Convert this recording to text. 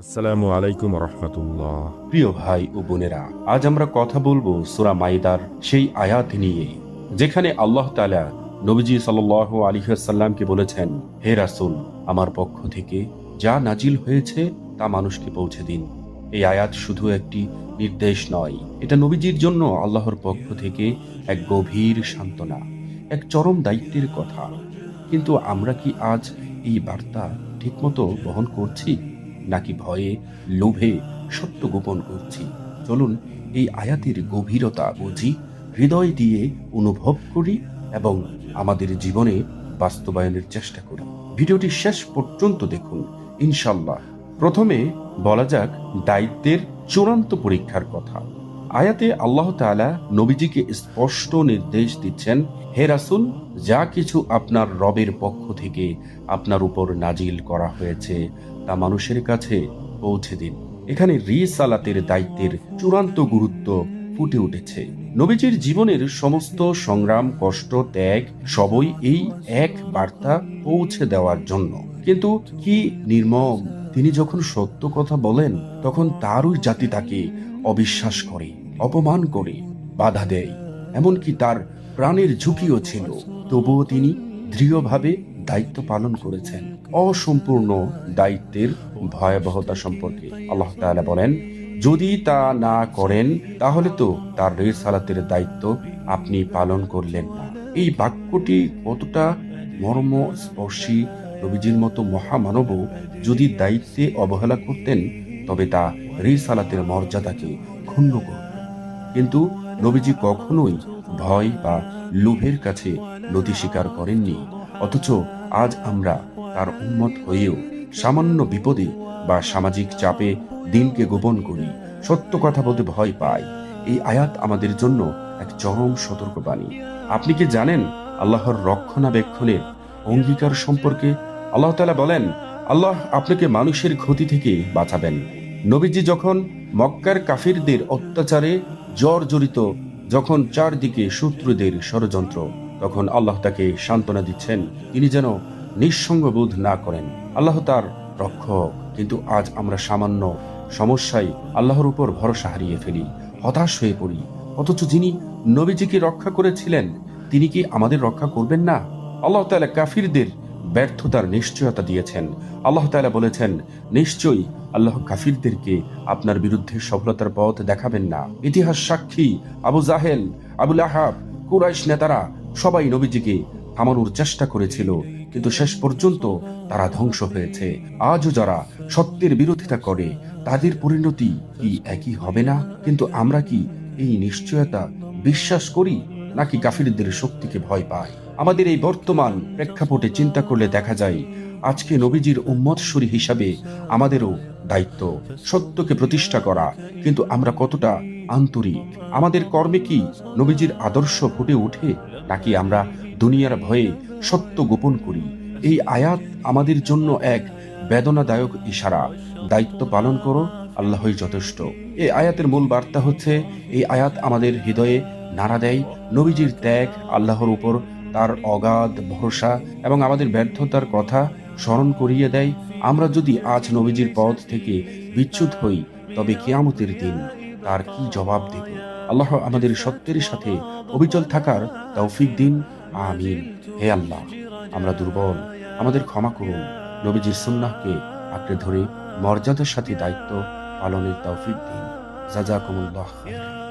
আসসালামু আলাইকুম রহমতুল্লাহ। প্রিয় ভাই ও বোনেরা, আজ আমরা কথা বলব সুরা মাইদার সেই আয়াত নিয়ে, যেখানে আল্লাহ তাআলা নবীজি সাল আলিহাসাল্লামকে বলেছেন, হে রাসূল, আমার পক্ষ থেকে যা নাজিল হয়েছে তা মানুষকে পৌঁছে দিন। এই আয়াত শুধু একটি নির্দেশ নয়, এটা নবীজির জন্য আল্লাহর পক্ষ থেকে এক গভীর সান্ত্বনা, এক চরম দায়িত্বের কথা। কিন্তু আমরা কি আজ এই বার্তা ঠিকমতো বহন করছি? নাকি ভয়ে, লোভে সত্য গোপন করছি? চলুন এই আয়াতের গভীরতা বুঝি, হৃদয় দিয়ে অনুভব করি এবং আমাদের জীবনে বাস্তবায়নের চেষ্টা করি। ভিডিওটি শেষ পর্যন্ত দেখুন ইনশাল্লাহ প্রথমে বলা যাক দায়িত্বের চূড়ান্ত পরীক্ষার কথা। আয়াতে আল্লাহ তাআলা নবীজিকে স্পষ্ট নির্দেশ দিচ্ছেন, হে রাসূল, যা কিছু আপনার রবের পক্ষ থেকে আপনার উপর নাজিল করা হয়েছে তা মানুষের কাছে পৌঁছে দিন। এখানে রিসালাতের দায়িত্বের চূড়ান্ত গুরুত্ব ফুটে উঠেছে। নবীজির জীবনের সমস্ত সংগ্রাম, কষ্ট, ত্যাগ সবই এই এক বার্তা পৌঁছে দেওয়ার জন্য। কিন্তু কি নির্মম, তিনি যখন সত্য কথা বলেন, তখন তারই জাতি তাকে অবিশ্বাস করে, অপমান করে, বাধা দেয়। এমনকি তার প্রাণের ঝুঁকিও ছিল। তবুও তিনি দৃঢ়ভাবে দায়িত্ব পালন করেছেন। অসম্পূর্ণ দায়িত্বের ভয়াবহতা সম্পর্কে আল্লাহ তাআলা বলেন, যদি তা না করেন, তাহলে তো তার রেসালাতের দায়িত্ব আপনি পালন করলেন না। এই বাক্যটি কতটা মর্ম স্পর্শী নবীজির মতো মহামানবও যদি দায়িত্বে অবহেলা করতেন, তবে তা রিসালাতের মর্যাদাকে ক্ষুণ্ণ করত। কিন্তু নবীজি কখনোই ভয় বা লোভের কাছে নদী স্বীকার করেননি। অথচ আজ আমরা তার উন্মত হয়েও সামান্য বিপদে বা সামাজিক চাপে দিনকে গোপন করি, সত্য কথা বলতে ভয় পাই। এই আয়াত আমাদের জন্য এক চরম সতর্কবাণী। আপনি কি জানেন আল্লাহর রক্ষণাবেক্ষণের অঙ্গীকার সম্পর্কে? আল্লাহ তাআলা বলেন, আল্লাহ আপনাকে মানুষের ক্ষতি থেকে বাঁচাবেন। নবীজি যখন মক্কার কাফিরদের অত্যাচারে জর্জরিত, যখন চারদিকে শত্রুদের ষড়যন্ত্র তখন আল্লাহ তাকে সান্ত্বনা দিচ্ছেন, তিনি যেন নিঃসঙ্গ বোধ না করেন। আল্লাহ তার রক্ষক, কিন্তু আজ আমরা সামান্য সমস্যায় আল্লাহর উপর ভরসা হারিয়ে ফেলি, হতাশ হয়ে পড়ি। অথচ যিনি নবীজিকে রক্ষা করেছিলেন, তিনি কি আমাদের রক্ষা করবেন না? আল্লাহ তালা কাফিরদের ব্যর্থতার নিশ্চয়তা দিয়েছেন। আল্লাহ তাআলা বলেছেন, নিশ্চয়ই আল্লাহ কাফিরদেরকে আপনার বিরুদ্ধে সফলতার পথ দেখাবেন না। ইতিহাস সাক্ষী, আবু জাহেল, আবুল আহাব, কুরাইশ নেতারা সবাই নবীজিকে থামানোর চেষ্টা করেছিল, কিন্তু শেষ পর্যন্ত তারা ধ্বংস হয়েছে। আজও যারা সত্যের বিরোধিতা করে, তাদের পরিণতি কি একই হবে না? কিন্তু আমরা কি এই নিশ্চয়তা বিশ্বাস করি, নাকি কাফিরদের শক্তিকে ভয় পাই? আমাদের এই বর্তমান প্রেক্ষাপটে চিন্তা করলে দেখা যায়, আজকে নবীজির উম্মতসুরি হিসাবে আমাদেরও দায়িত্ব সত্যকে প্রতিষ্ঠা করা। কিন্তু আমরা কতটা আন্তরিক? আমাদের কর্মে কি নবীজির আদর্শ ফুটে ওঠে? নাকি আমরা দুনিয়ার ভয়ে সত্য গোপন করি। এই আয়াত আমাদের জন্য এক বেদনাদায়ক ইশারা। দায়িত্ব পালন করো, আল্লাহই যথেষ্ট। এই আয়াতের মূল বার্তা হচ্ছে, এই আয়াত আমাদের হৃদয়ে নাড়া দেয়, নবীজির ত্যাগ, আল্লাহর উপর তার অগাধ ভরসা এবং আমাদের ব্যর্থতার কথা স্মরণ করিয়ে দেয়। আমরা যদি আজ নবীজির পথ থেকে বিচ্যুত হই, তবে কিয়ামতের দিন তার কি জবাব দেব? আল্লাহ আমাদের সত্যের সাথে অবিচল থাকার তৌফিক দিন। আমিন। হে আল্লাহ, আমরা দুর্বল। আমাদের ক্ষমা করুন। নবীজির সুন্নাহকে আঁকড়ে ধরে মর্যাদার সাথে দায়িত্ব পালনের তৌফিক দিন। জাজাকুমুল্লাহ খাইরান।